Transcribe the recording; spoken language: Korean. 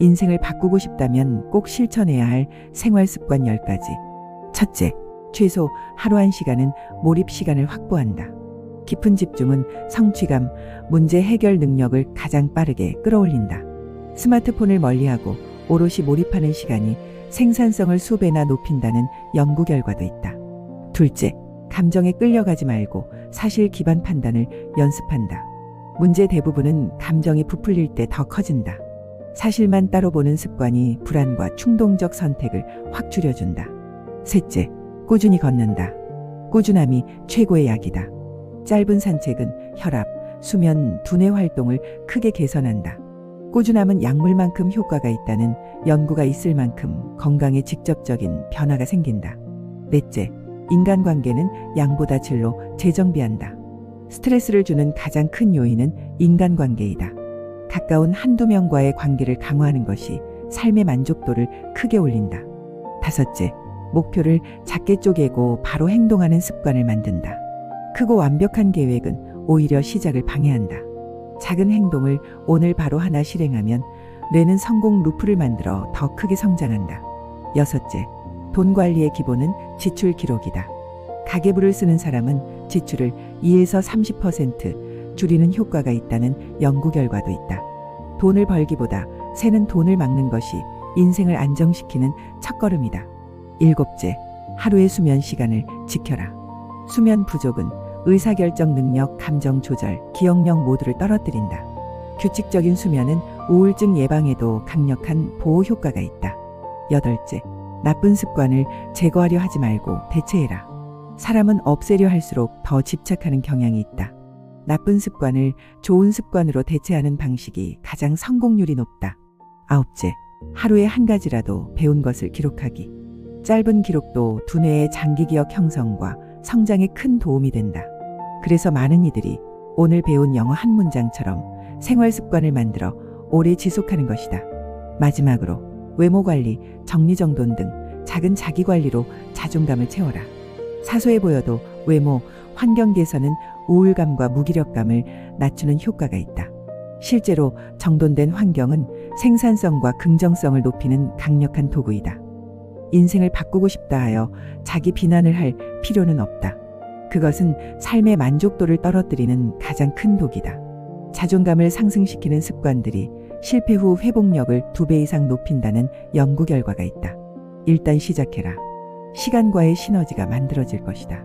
인생을 바꾸고 싶다면 꼭 실천해야 할 생활 습관 10가지. 첫째, 최소 하루 한 시간은 몰입 시간을 확보한다. 깊은 집중은 성취감, 문제 해결 능력을 가장 빠르게 끌어올린다. 스마트폰을 멀리하고 오롯이 몰입하는 시간이 생산성을 수배나 높인다는 연구 결과도 있다. 둘째, 감정에 끌려가지 말고 사실 기반 판단을 연습한다. 문제 대부분은 감정이 부풀릴 때 더 커진다. 사실만 따로 보는 습관이 불안과 충동적 선택을 확 줄여준다. 셋째, 꾸준히 걷는다. 꾸준함이 최고의 약이다. 짧은 산책은 혈압, 수면, 두뇌 활동을 크게 개선한다. 꾸준함은 약물만큼 효과가 있다는 연구가 있을 만큼 건강에 직접적인 변화가 생긴다. 넷째, 인간관계는 양보다 질로 재정비한다. 스트레스를 주는 가장 큰 요인은 인간관계이다. 가까운 한두 명과의 관계를 강화하는 것이 삶의 만족도를 크게 올린다. 다섯째, 목표를 작게 쪼개고 바로 행동하는 습관을 만든다. 크고 완벽한 계획은 오히려 시작을 방해한다. 작은 행동을 오늘 바로 하나 실행하면 뇌는 성공 루프를 만들어 더 크게 성장한다. 여섯째, 돈 관리의 기본은 지출 기록이다. 가계부를 쓰는 사람은 지출을 2에서 30% 줄이는 효과가 있다는 연구 결과도 있다. 돈을 벌기보다 새는 돈을 막는 것이 인생을 안정시키는 첫걸음이다. 일곱째, 하루의 수면 시간을 지켜라. 수면 부족은 의사결정 능력, 감정 조절, 기억력 모두를 떨어뜨린다. 규칙적인 수면은 우울증 예방에도 강력한 보호 효과가 있다. 여덟째, 나쁜 습관을 제거하려 하지 말고 대체해라. 사람은 없애려 할수록 더 집착하는 경향이 있다. 나쁜 습관을 좋은 습관으로 대체하는 방식이 가장 성공률이 높다. 아홉째, 하루에 한 가지라도 배운 것을 기록하기. 짧은 기록도 두뇌의 장기 기억 형성과 성장에 큰 도움이 된다. 그래서 많은 이들이 오늘 배운 영어 한 문장처럼 생활 습관을 만들어 오래 지속하는 것이다. 마지막으로 외모 관리, 정리정돈 등 작은 자기 관리로 자존감을 채워라. 사소해 보여도 외모, 환경 개선은 우울감과 무기력감을 낮추는 효과가 있다. 실제로 정돈된 환경은 생산성과 긍정성을 높이는 강력한 도구이다. 인생을 바꾸고 싶다 하여 자기 비난을 할 필요는 없다. 그것은 삶의 만족도를 떨어뜨리는 가장 큰 독이다. 자존감을 상승시키는 습관들이 실패 후 회복력을 두 배 이상 높인다는 연구 결과가 있다. 일단 시작해라. 시간과의 시너지가 만들어질 것이다.